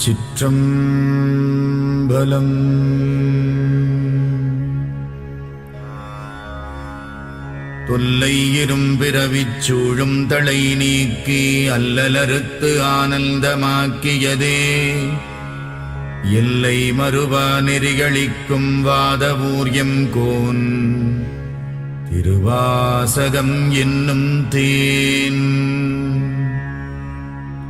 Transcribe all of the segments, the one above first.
திருச்சிற்றம்பலம் தொல்லை இரும்பிறவிச் சூழும் தலை நீக்கி அல்லலறுத்து ஆனந்தமாக்கியதே. எல்லை மறுவா நெறிகளிக்கும் வாதவூர்யம் கோன். திருவாசகம் என்னும் தேன்.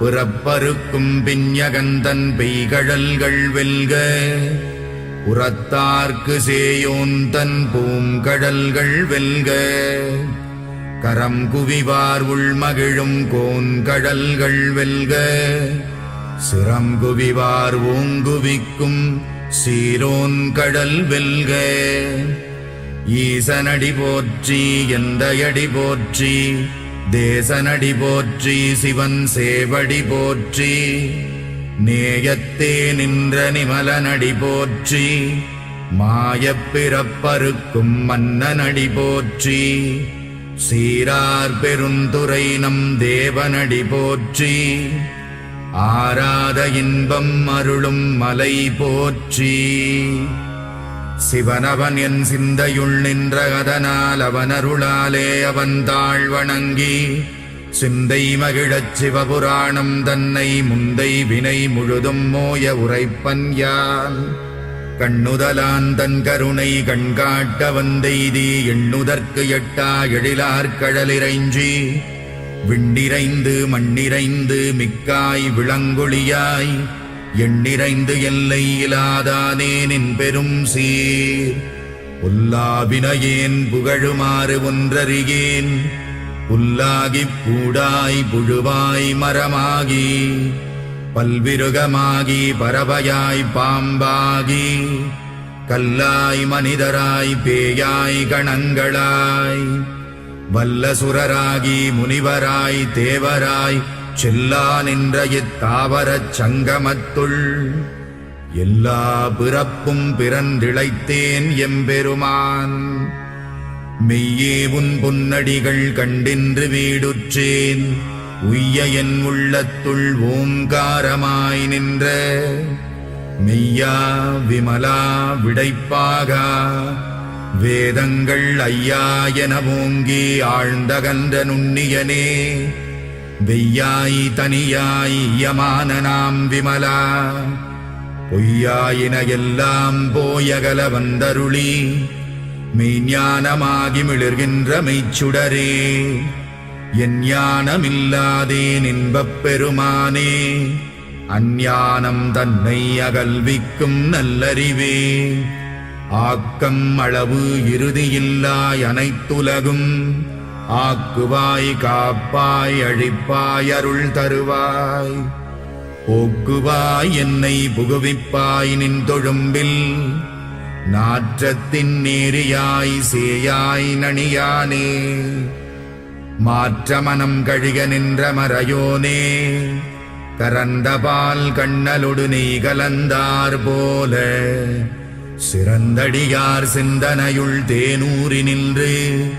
புறப்பருக்கும் பிஞகந்தன் பெய்கழல்கள் வெல்க உரத்தார்க்கு சேயோன் தன் பூங்கடல்கள் வெல்க. கரம் குவிவார் உள்மகிழும் கோன்கடல்கள் வெல்க சிரம் குவிவார் ஓங்குவிக்கும் சீரோன் கடல் வெல்க. ஈசனடி போற்றி எந்தையடி போற்றி தேசனடி போற்றி சிவன் சேவடி போற்றி. நேயத்தே நின்ற நிமலனடி போற்றி. மாயப்பிறப்பருக்கும் மன்னனடி போற்றி. சீரார் பெருந்துரை நம் தேவனடி போற்றி. ஆராத இன்பம் அருளும் மலை போற்றி. சிவனவன் என் சிந்தையுள் நின்ற அதனால் அவனருளாலே அவன் தாழ் வணங்கி சிந்தை மகிழச் சிவபுராணம் தன்னை முந்தை வினை முழுதும் மோய உரைப்பன் யான். கண்ணுதலான் தன் கருணை கண்காட்ட வந்தெய்தி எண்ணுதற்கு எட்டா எழிலார் கடலிறைஞ்சி விண்டிரைந்து மண்ணிறைந்து மிக்காய் விளங்குழியாய் எண்ணிறைந்து எல்லை இலாதானே நின் பெரும் சீர். புல்லாவினையேன் புகழுமாறு ஒன்றறியேன். புல்லாகிப் பூடாய் புழுவாய் மரமாகி. பல்விருகமாகி பறவையாய் பாம்பாகி. கல்லாய் மனிதராய் பேயாய் கணங்களாய். வல்லசுரராகி முனிவராய் தேவராய் செல்லா நின்ற இத்தாவரச் சங்கமத்துள். எல்லா பிறப்பும் பிறந்திழைத்தேன் எம்பெருமான். மெய்யே உன் பொன்னடிகள் கண்டின்று வீடுற்றேன். உய்ய என் உள்ளத்துள் ஓங்காரமாய் நின்ற. மெய்யா விமலா விடைப்பாகா. வேதங்கள் ஐயா என ஓங்கி ஆழ்ந்தகன்ற நுண்ணியனே. வெய்யாய் தனியாய் யமான நாம் விமலா. பொய்யாயின எல்லாம் போயகல வந்தருளி. மெய்ஞானமாகி மிளிர்கின்ற மெய்ச்சுடரே என் ஞானமில்லாதே இன்பப் பெருமானே. அஞ்ஞானம் தன்னை அகல்விக்கும் நல்லறிவே. ஆக்கம் அளவு இறுதியில்லாய் அனைத்துலகும். ஆக்குவாய் காப்பாய் அழிப்பாய் அருள் தருவாய். போக்குவாய் என்னை புகுவிப்பாய் நின் தொழும்பில். நாற்றத்தின் நேரியாய் சேயாய் நணியானே. மாற்ற மனம் கழிக நின்ற மறையோனே. கரந்தபால் கண்ணலொடு நீ கலந்தார் போல. சிறந்தடியார் சிந்தனையுள் தேனூறி நின்று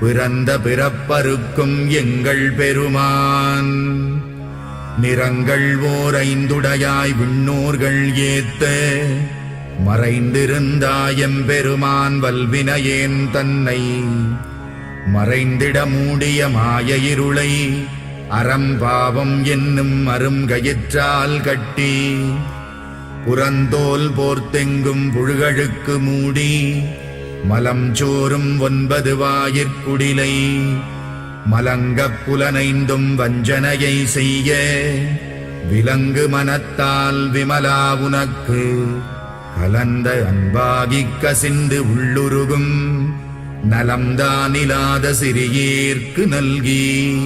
பிறந்த பிறப்பருக்கும் எங்கள் பெருமான். நிறங்கள் ஓர் ஐந்துடையாய் விண்ணோர்கள் ஏத்த. மறைந்திருந்தாயம் பெருமான் வல்வினையேன் தன்னை. மறைந்திட மூடிய மாய இருளை அறம்பாவம் என்னும் அருங்கயிற்றால் கட்டி. புறந்தோல் போர்த்தெங்கும் புழுகழுக்கு மூடி மலம் சோறும் ஒன்பது வாயிற்குடிலை. மலங்கப் புலனைந்தும் வஞ்சனையை செய்ய. விலங்கு மனத்தால் விமலா உனக்கு. கலந்த அன்பாகிக் கசிந்து உள்ளுருகும். நலம்தானிலாத சிறியேற்கு நல்கி.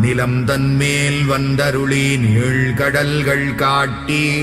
நிலம் தன்மேல் வந்தருளி நீழ்கடல்கள் காட்டி.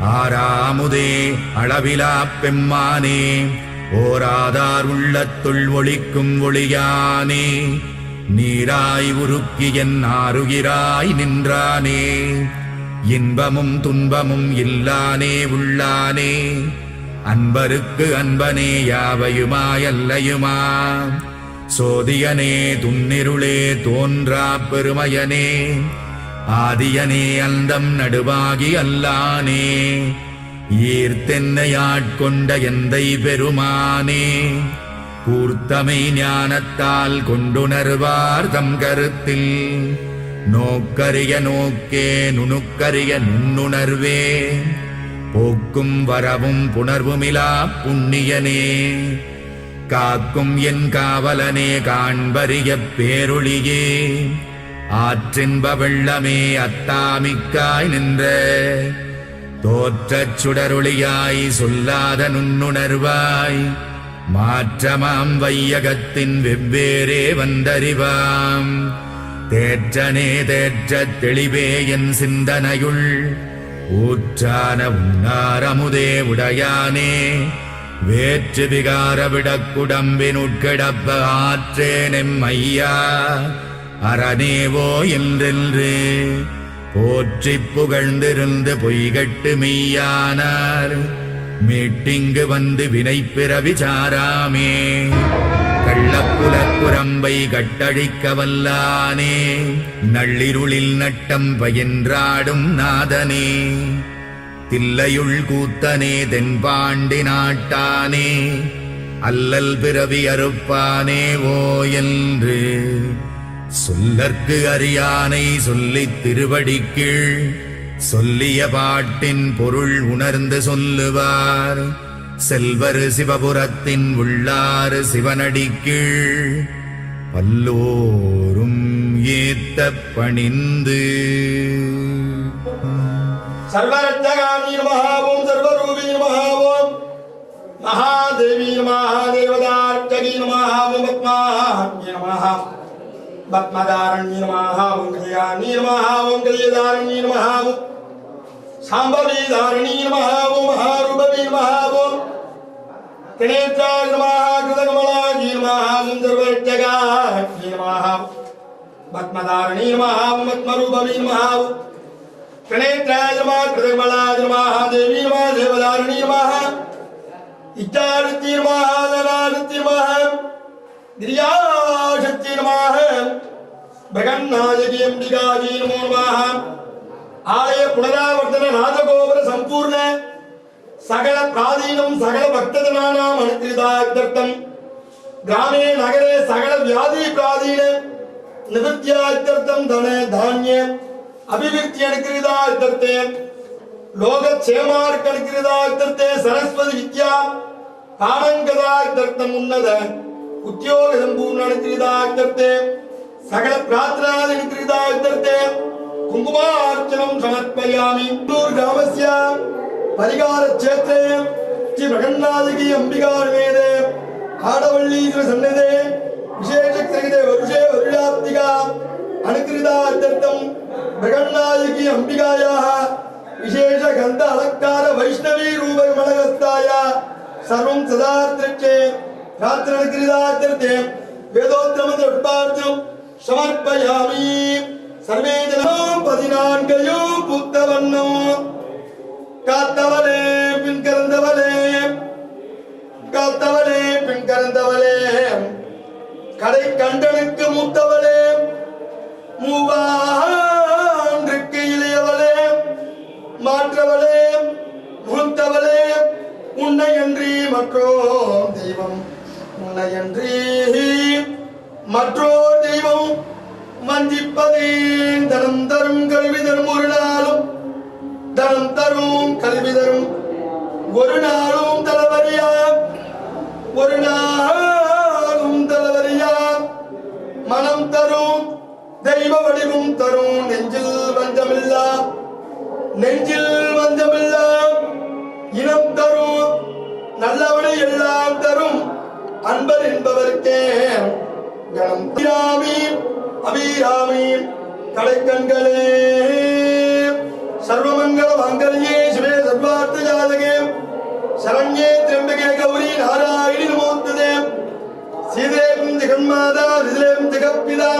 ஆராமுதே அளவிலா பெம்மானே ஓராதார் உள்ளத்துள் ஒளிக்கும் ஒளியானே நீராய் உருக்கி என் ஆறுகிறாய் நின்றானே இன்பமும் துன்பமும் இல்லானே உள்ளானே அன்பருக்கு அன்பனே யாவையுமாயல்லையுமா? சோதியனே துன்னிருளே தோன்றா பெருமையனே ஆதியனே அந்தம் நடுவாகி அல்லானே. ஈர்த்தென்னையாட்கொண்ட எந்தை பெருமானே. கூர்த்தமை ஞானத்தால் கொண்டுணர்வார் தம் கருத்தில். நோக்கரிய நோக்கே நுணுக்கரிய நுண்ணுணர்வே. போக்கும் வரவும் புணர்வுமிலா புண்ணியனே. காக்கும் என் காவலனே காண்பறிய பேருளியே ஆற்றின்ப வெள்ளமே அத்தாமிக்காய் நின்ற. தோற்றச் சுடருளியாய் சொல்லாத நுண்ணுணர்வாய் மாற்றமாம் வையகத்தின் வெவ்வேறே வந்தறிவாம். தேற்றனே தேற்ற தெளிவே என் சிந்தனையுள் ஊற்றான உன்னாரமுதே உடையானே. வேற்று விகார விடக்குடம்பின் உட்கிடப்ப ஆற்றேனெம் ஐயா. அரணேவோ என்றென்று போற்றி புகழ்ந்திருந்து பொய்கட்டு மெய்யானார். மீட்டிங்கு வந்து வினை பிறவி சாராமே. கள்ளப்புலக்குரம்பை கட்டழிக்க வல்லானே. நள்ளிருளில் நட்டம் பயின்றாடும் நாதனே. தில்லையுள் கூத்தனே தென்பாண்டி நாட்டானே. அல்லல் பிறவி அறுப்பானே ஓ என்று சொல்லற்கு அறியானை சொல்லித் திருவடிக்கீழ் சொல்லிய பாட்டின் பொருள் உணர்ந்து சொல்லுவார். செல்வர் சிவபுரத்தின் உள்ளாறு சிவனடிக்கீழ் பல்லோரும் ஏத்த பணிந்து. மகாவோம் சர்வரூபீர் மகாவோம் மகாதேவீர் மகாதேவதார்ச்சகீர் மகாவோம் மகாவோம் பத்மதாரண்ய நமாஹாவும் கல்யாணி நமாஹாவும் கல்யதாரண்ய நமாஹாவும் சாம்பவீதாரணி நமாஹாவும் மகாரூபவி நமாஹாவும் தினேத்தாய் நமாஹா கிருதகமலாகி நமாஹாவும் சர்வர்ஜகாகி நமாஹாவும் பத்மதாரணி நமாஹாவும் பத்மரூபவி நமாஹாவும் தினேத்தாய் நமா கிருதகமலாஜ நமாஹா தேவி நமா தேவதாரணி நமாஹா இச்சாருத்தி நமாஹா தனாருத்தி நமாஹா गिरिजाशक्ति नमः भगन्नायकी अम्बिकाजी नमो नमः आलय पुनरावर्तन नादगोवर संपूर्ण सकल प्रादीनं सकल भक्तजनानाम् अनुकृतार्थं ग्रामे नगरे सकल व्याधि प्रादीन निवृत्त्यार्थं धने धान्ये अभिवृत्ति अनुकृतार्थते लोकक्षेमार्थ अनुकृतार्थते सरस्वती विद्या कामङ्गदार्थं उन्नत ഉദ്യോഗം പൂർണ്ണണിത്രിതാഗ്ധത്തെ സകല പ്രാർത്ഥനാദിത്രിതാഗ്ധത്തെ കുങ്കുമാർച്ചനം സമർപ്പയാമി ഗ്രാമസ്യ പരിഹാര ക്ഷേത്രേ ശ്രീ പ്രകണ്ണാദികി അംബികാരമേതേ ആടവള്ളീശ്വര സന്നിധേ വിശേഷക്രിതേ വരുഷേ വരുഷാപ്തിക അണുകൃതാർത്ഥം പ്രകണ്ണാദികി അംബികായാഹ വിശേഷ ഗന്ധ അലങ്കാര വൈഷ്ണവീ രൂപ സർവം സദാ रात्रकृदाचरते वेदोत्तमदृष्टार्थं समर्पयामि सर्वे जनां பதினான்கையும் புத்த வண்ணம் காத்தவளே பின் கலந்தவளே காத்தவளே பின் கலந்தவளே கடை கண்டனுக்கு மூத்தவளே. மூவான்றுக்கு இளையவளே. மாற்றவளே முகத்தவளே உன்னை என்று மற்றும் தெய்வம். உன்னையன்றி மற்றோர் தெய்வம் வஞ்சிப்பதேன் தனம் தரும் கல்வி தரும் ஒரு நாளும் தனம் தரும் கல்வி தரும் ஒரு நாளும் தலைவரியா ஒரு நாளும் தலைவரியா மனம் தரும் தெய்வ வடிவும் தரும். நெஞ்சில் வஞ்சமில்லா. நெஞ்சில் வஞ்சமில்லா. இனம் தரும் நல்லவனை எல்லாம் தரும். அன்பர் என்பவர்க்கே கணம் அபிராமி அபிராமி கடைக்கண்களே சர்வமங்கல மங்கல்யே சிவே சர்வார்த்த ஜாதகே. சரண்யே திரம்பகே கௌரி நாராயணி நமோத்ததே. சீதேம் ஜெகன்மாதா சிதிலேம் ஜெகப்பிதா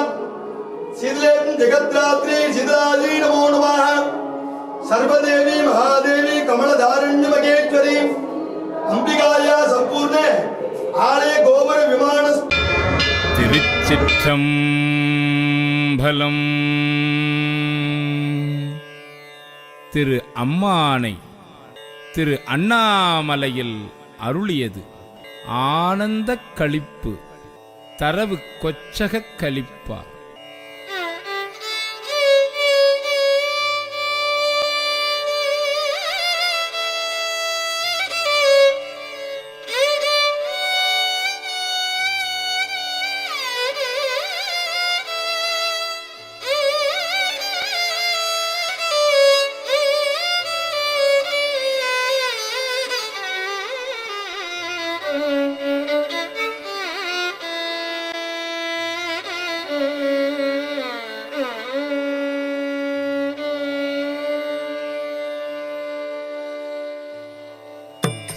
சிதிலேம் ஜெகத்ராத்ரி சிதாஜி நமோ நமாக. சர்வதேவி மகாதேவி கமலதாரண்ய மகேஸ்வரி அம்பிகாயா சம்பூர்ணே. ஆலய கோபுர விமான திருச்சிற்றம்பலம். திரு அம்மானை திரு அண்ணாமலையில் அருளியது ஆனந்த களிப்பு தரவு கொச்சகக் களிப்பா.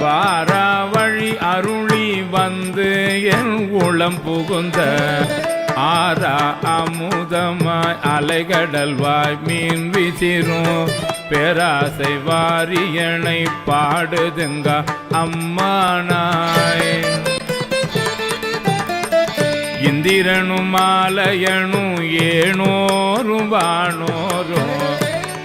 வாரா வழி அருளி வந்து என் உளம் புகுந்த ஆரா அமுதமாய் அலைகடல்வாய் மீன் விசிறும். பேராசை வாரியனை பாடுதுங்க அம்மானாய். இந்திரனும் மாலையனும் ஏனோரும் வானோரும்.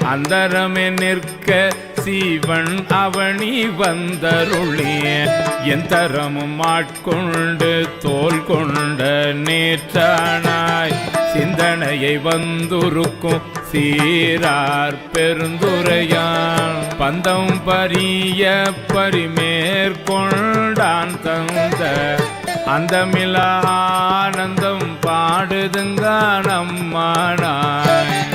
அந்தரமே நிற்க சீவன் அவனி வந்தருளிய எந்தரமும் ஆட்கொண்டு தோல் கொண்ட நேற்றானாய். சிந்தனையை வந்துருக்கும் சீரார் பெருந்துரையான். பந்தம் பரிய பரிமேற்கொண்டான் தந்த அந்தமில ஆனந்தம் பாடுதுங்க நம்மானாய்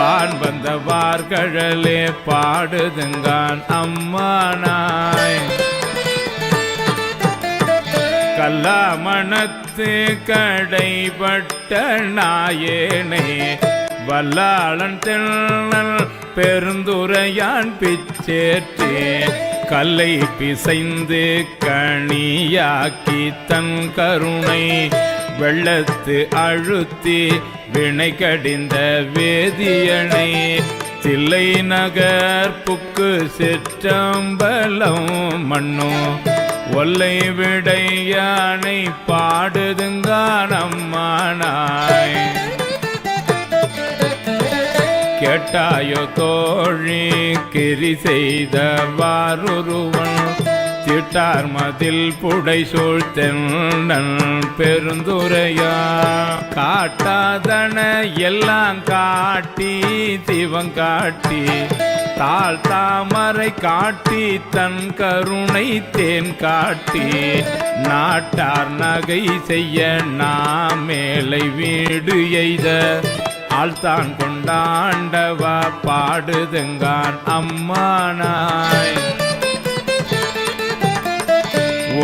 பான் வந்த வார்கழலே பாடுதுங்கான் அம்மானாய். கல்லாமணத்து கடைபட்ட நாயேனே வல்லாளன் தென்னல் பெருந்துரையான் பிச்சேற்றே. கல்லை பிசைந்து கணியாக்கி தன் கருணை வெள்ளத்து அழுத்தி வினை கடிந்த வேதியனை தில்லை நகர் புக்கு சிற்றம்பலம் மண்ணும் ஒல்லை விடையானை பாடுதுங்கானம்மானாய் கேட்டாயோ தோழி கிரி செய்த வாருருவன் திட்டார் மதில் புடை சூழ்த்தென்னன் பெருந்துரையா. காட்டாதன எல்லாம் காட்டி சிவம் காட்டி தாழ் தாமரை காட்டி தன் கருணை தேன் காட்டி நாட்டார் நகை செய்ய நாம் மேலை வீடு எய்த. ஆழ்த்தான் கொண்டாண்டவா பாடுதுங்கான் அம்மானாய்.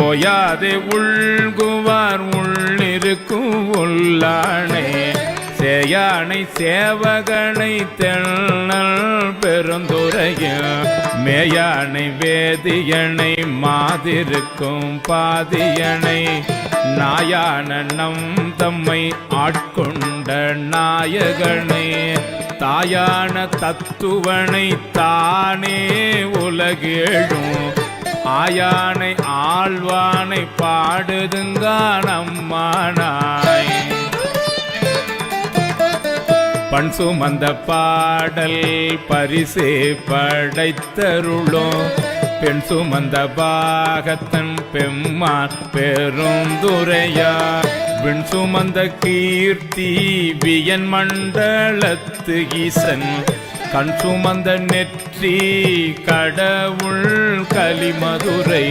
ஓயாது உள்குவார் உள்ளிருக்கும் உள்ளானே. சேயானை சேவகனை தென்னல் பெருந்துரைய மேயானை வேதியனை மாதிருக்கும் பாதியனை. நாயான நம் தம்மை ஆட்கொண்ட நாயகனே தாயான தத்துவனை தானே உலகேழும். ஆயானை ஆழ்வானை பாடுதுங்கான் அம்மானாய் பண் சுமந்த பாடல் பரிசே படைத்தருளும். பெண் சுமந்த பாகத்தன் பெம்மான் பெருந்துரையா. விண் சுமந்த கீர்த்தி வியன் மண்டலத்து ஈசன் கண் சுமந்த நெற்றி கடவுள் கலிமதுரை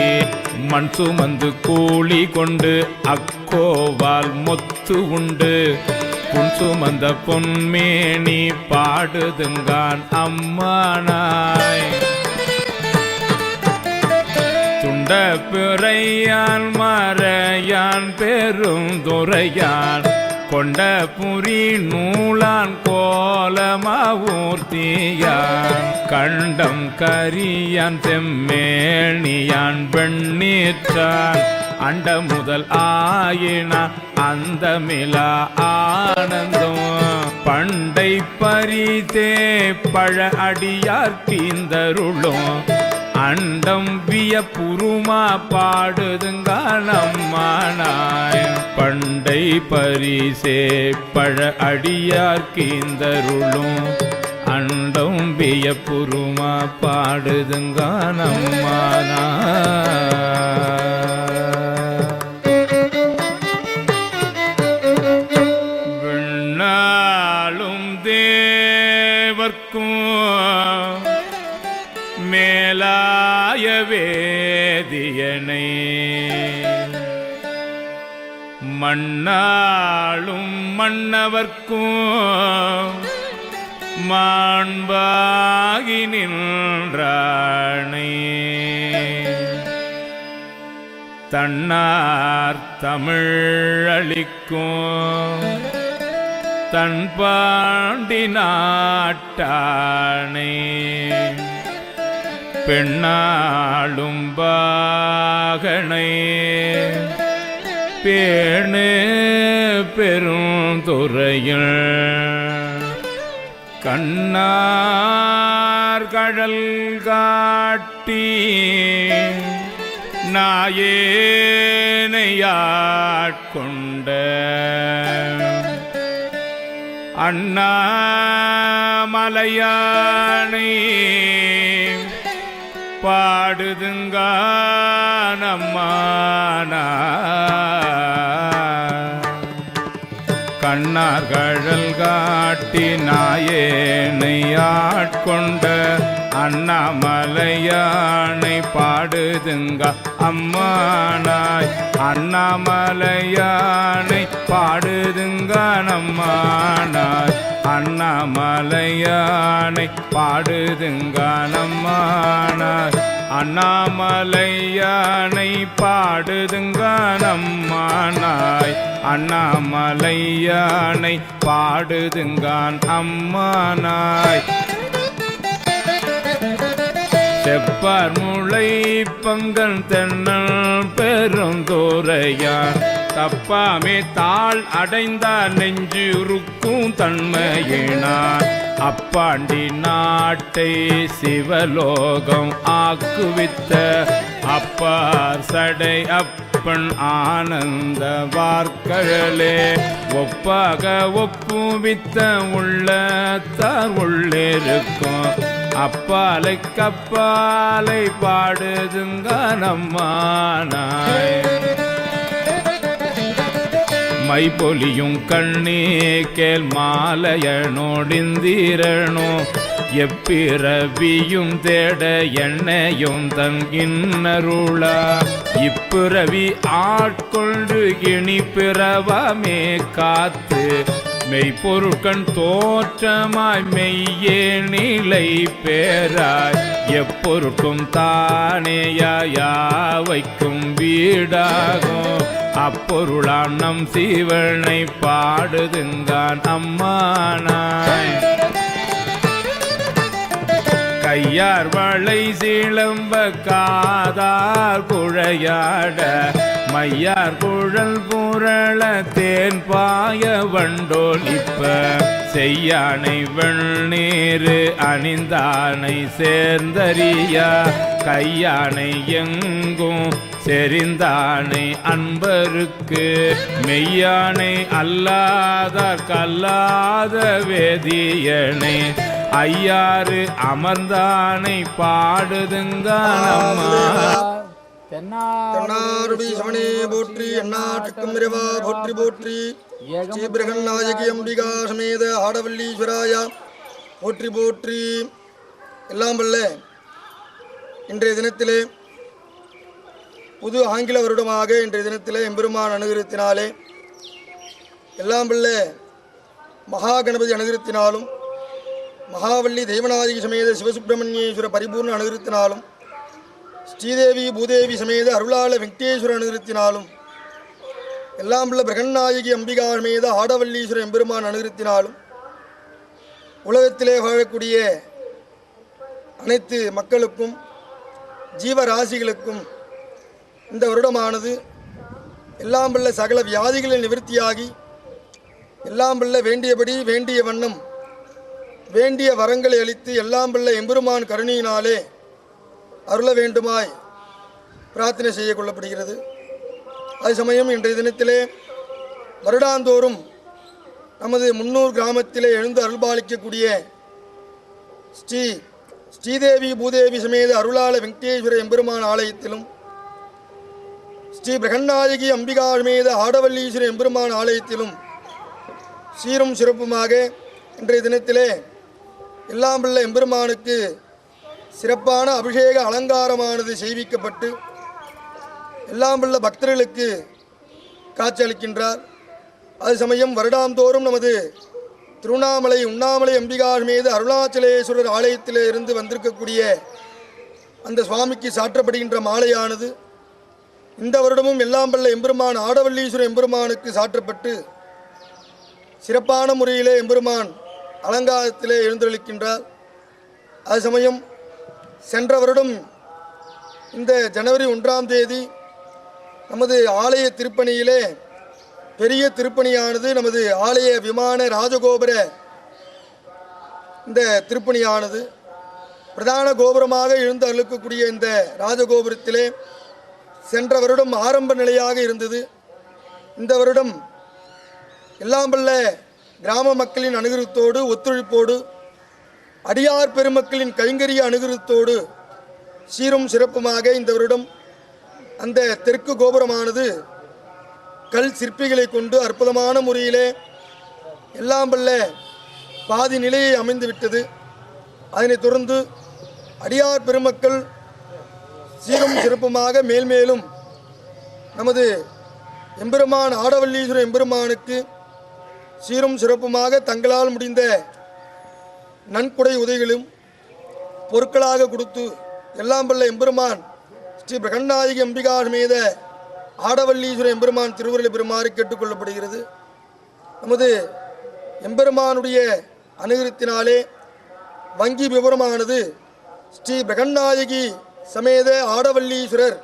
மண் சுமந்து கூலி கொண்டு அக்கோவால் மொத்து உண்டு. புன் சுமந்த பொன்மேனி பாடுதுங்கான் அம்மானாய். துண்ட பிறையான் மறையான் பெரும் துறையான் கொண்ட புரி நூலான் கோலமாவூர்த்தியான். கண்டம் கரியான் செம்மேணியான் பெண்ணீற்றான் அண்ட முதல் ஆயினா அந்த மிலா ஆனந்தம். பண்டை பரிதே பழ அடியார் தீந்தருளும் அண்டம் விய புருமா பாடுதுங்க நம்மானாய் பண்டை பரிசே பழ அடியார்கீந்தருளும் அண்டம் விய புருமா பாடுதுங்க நம்மானாய் மண்ணாளும் மன்னவர்க்கும் மாண்பாகி நின்றானே. தன்னார் தமிழளிக்கும் தன் பாண்டி நாட்டானே. பெண்ணாளும் பாகனே. பேணு பெருந்துறையில். கண்ணார் கடல் காட்டி நாயேனையாட்கொண்ட அண்ணாமலையானை பாடுதுங்க நம்மானா கண்ணார் கழல் காட்டி நாயேனை ஆட்கொண்ட அண்ணாமலையானை பாடுதுங்க அம்மானாய். அண்ணாமலையானை பாடுதுங்க நம்மானாய் அண்ணாமலையானை பாடுதுங்கானம்மானார் அண்ணாமலையானை பாடுதுங்கானம்மானாய். அண்ணாமலையானை பாடுதுங்கான் அம்மானாய். செப்பார் முளை பங்கன் தென்னல் பெருந்தோரையான். தப்பாமே தாள் அடைந்தார் நெஞ்சுருக்கும் தன்மையினான் அப்பாண்டி நாட்டை சிவலோகம் ஆக்குவித்த அப்பார் சடை அப்பன் ஆனந்த வார்க்கழலே ஒப்பாக ஒப்புவித்த உள்ளத்தார் உள்ளிருக்கும். அப்பாலை கப்பாலை பாடுதுங்க நம்மானாய். மை பொலியும் கண்ணே கேள் மாலையனோடிந்திரனோ எப்பிறவியும் தேட எண்ணையும் தங்கின்னருளா இப்பிறவி ஆட்கொண்டு இனி பிறவமே காத்து மெய்ப்பொருட்கண் தோற்றமாய் மெய்யே நிலை பேராய். எப்பொருட்கும் தானேயாவைக்கும் வீடாகும். அப்பொருளாம் நம் சீவனை பாடுதுங்கான் அம்மானாய். கையார் வளை சீளம்ப காதார் குழையாட மையார் குழல் புரள தேன் பாய வண்டோலிப்ப செய்யானை வெண்ணீரு அணிந்தானை சேர்ந்தறியா? கையானை எங்கும் செறிந்தானை அன்பருக்கு மெய்யானை அல்லாதார் கல்லாத வேதியனை. ஐயாறு அமர்ந்தானை பாடுதுங்கானம்மா தென்னாருடி சமணே போற்றி எண்ணாட்டுக்கும் இறைவா போற்றி போற்றி. ஸ்ரீபிரகன் அம்பிகா சமேத ஆடவல்லீஸ்வராயா போற்றி போற்றி. எல்லாம் வல்ல இன்றைய தினத்திலே புது ஆங்கில வருடமாக இன்றைய தினத்திலே எம்பெருமான் அனுகிரகத்தினாலே எல்லாம் வல்ல மகா கணபதி அனுகிரகத்தினாலும் மகாவல்லி தெய்வநாயகி சமேத சிவசுப்பிரமணியேஸ்வர பரிபூர்ண அனுகிரகத்தினாலும் ஸ்ரீதேவி பூதேவி சமேத அருளாள வெங்கடேஸ்வர அனுகிருத்தினாலும் எல்லாம் உள்ள பிரகன்நாயகி அம்பிகா சமேத ஆடவல்லீஸ்வர எம்பெருமான் அனுகிருத்தினாலும் உலகத்திலே வாழக்கூடிய அனைத்து மக்களுக்கும் ஜீவராசிகளுக்கும் இந்த வருடமானது எல்லாம் உள்ள சகல வியாதிகளில் நிவர்த்தியாகி எல்லாம் உள்ள வேண்டியபடி வேண்டிய வண்ணம் வேண்டிய வரங்களை அளித்து எல்லாம் உள்ள எம்பெருமான் கருணையினாலே அருள வேண்டுமாய் பிரார்த்தனை செய்ய கொள்ளப்படுகிறது. அது சமயம் இன்றைய தினத்திலே வருடாந்தோறும் நமது முன்னூர் கிராமத்திலே எழுந்து அருள்பாலிக்கக்கூடிய ஸ்ரீ ஸ்ரீதேவி பூதேவி சமேத அருளாள வெங்கடேஸ்வர எம்பெருமான் ஆலயத்திலும் ஸ்ரீ பிரகன்னாயகி அம்பிகா சமேத ஆடவல்லீஸ்வர எம்பெருமான் ஆலயத்திலும் சீரும் சிறப்புமாக இன்றைய தினத்திலே எல்லாம்பிள்ள எம்பெருமானுக்கு சிறப்பான அபிஷேக அலங்காரமானது செய்விக்கப்பட்டு எல்லாம் உள்ள பக்தர்களுக்கு காட்சியளிக்கின்றார். அது சமயம் வருடாந்தோறும் நமது திருவண்ணாமலை உண்ணாமலை அம்பிகார் மீது அருணாச்சலேஸ்வரர் ஆலயத்தில் இருந்து வந்திருக்கக்கூடிய அந்த சுவாமிக்கு சாற்றப்படுகின்ற மாலையானது இந்த வருடமும் எல்லாம் வல்ல எம்பெருமான் ஆடவல்லீஸ்வரர் எம்பெருமானுக்கு சாற்றப்பட்டு சிறப்பான முறையிலே எம்பெருமான் அலங்காரத்திலே எழுந்தளிக்கின்றார் அது சமயம் சென்ற வருடம் இந்த ஜனவரி ஒன்றாம் தேதி நமது ஆலய திருப்பணியிலே பெரிய திருப்பணியானது நமது ஆலய விமான ராஜகோபுர இந்த திருப்பணியானது. பிரதான கோபுரமாக எழுந்து அழுக்கக்கூடிய இந்த ராஜகோபுரத்திலே சென்ற வருடம் ஆரம்ப நிலையாக இருந்தது. இந்த வருடம் எல்லாம் கிராம மக்களின் அனுகிரகத்தோடு ஒத்துழைப்போடு அடியார் பெருமக்களின் கைங்கரிய அனுகிரகத்தோடு சீரும் சிறப்புமாக இந்த வருடம் அந்த தெற்கு கோபுரமானது கல் சிற்பிகளை கொண்டு அற்புதமான முறையிலே எல்லாம் வல்ல பாதி நிலையை அமைந்து விட்டது. அதனைத் தொடர்ந்து அடியார் பெருமக்கள் சீரும் சிறப்புமாக மேல்மேலும் நமது எம்பெருமான் ஆடவல்லீஸ்வரர் எம்பெருமானுக்கு சீரும் சிறப்புமாக தங்களால் முடிந்த நன்கொடை உதவிகளும் பொருட்களாக கொடுத்து எல்லாம் வல்ல எம்பெருமான் ஸ்ரீ பிரகண்ணாதிக அம்பிகார் மீத ஆடவல்லீஸ்வர எம்பெருமான் திருவுருளை பெறுமாறு கேட்டுக்கொள்ளப்படுகிறது நமது எம்பெருமானுடைய அனுகிரத்தினாலே வங்கி விவரமானது ஸ்ரீ பிரகண்ணாதிகி சமேத ஆடவல்லீஸ்வரர்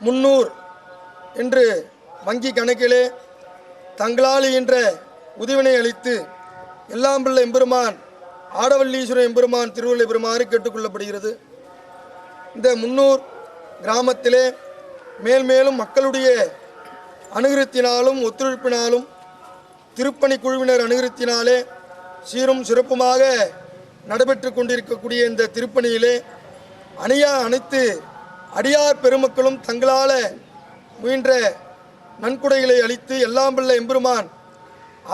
முன்னூர் என்று வங்கி கணக்கிலே தங்களால் என்ற உதவினை அளித்து எல்லாம் பிள்ளை எம்பெருமான் ஆடவல்லீஸ்வரன் எம்பெருமான் திருவள்ளை பெருமாறு கேட்டுக்கொள்ளப்படுகிறது. இந்த முன்னூர் கிராமத்திலே மேல் மேலும் மக்களுடைய அனுகிரத்தினாலும் ஒத்துழைப்பினாலும் திருப்பணி குழுவினர் அனுகிரத்தினாலே சீரும் சிறப்புமாக நடைபெற்று கொண்டிருக்கக்கூடிய இந்த திருப்பணியிலே அணியா அனைத்து அடியார் பெருமக்களும் தங்களால் முயன்ற நன்கொடைகளை அளித்து எல்லாம் வல்ல எம்பெருமான்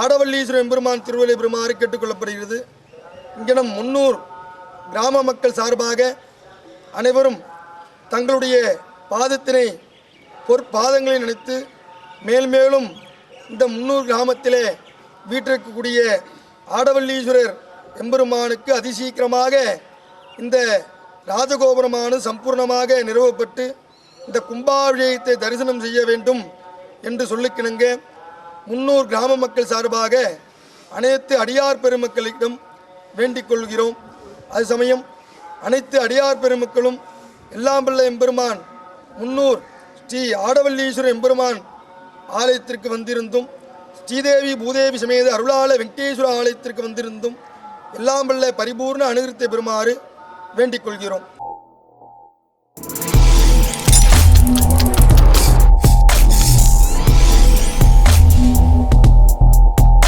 ஆடவல்லீஸ்வரர் எம்பெருமான் திருவள்ளி பெருமாறு கேட்டுக்கொள்ளப்படுகிறது. இங்கிடம் முன்னூர் கிராம மக்கள் சார்பாக அனைவரும் தங்களுடைய பாதத்தினை பொற்பாதங்களை நினைத்து மேல்மேலும் இந்த முன்னூர் கிராமத்திலே வீட்டிற்கக்கூடிய ஆடவல்லீஸ்வரர் எம்பெருமானுக்கு அதிசீக்கிரமாக இந்த ராஜகோபுரமானது சம்பூர்ணமாக நிறுவப்பட்டு இந்த கும்பாபிஷேகத்தை தரிசனம் செய்ய வேண்டும் என்று சொல்லிக்கிணங்க முன்னூர் கிராம மக்கள் சார்பாக அனைத்து அடியார் பெருமக்களிடம் வேண்டிக் கொள்கிறோம் அது சமயம் அனைத்து அடியார் பெருமக்களும் எல்லாம் பிள்ளை எம்பெருமான் முன்னூர் ஸ்ரீ ஆடவல்லீஸ்வரர் எம்பெருமான் ஆலயத்திற்கு வந்திருந்தும் ஸ்ரீதேவி பூதேவி சமேத அருளாள வெங்கடேஸ்வர ஆலயத்திற்கு வந்திருந்தும் எல்லாம் பிள்ளை பரிபூர்ண அனுகிரத்தை பெறுமாறு வேண்டிக் கொள்கிறோம்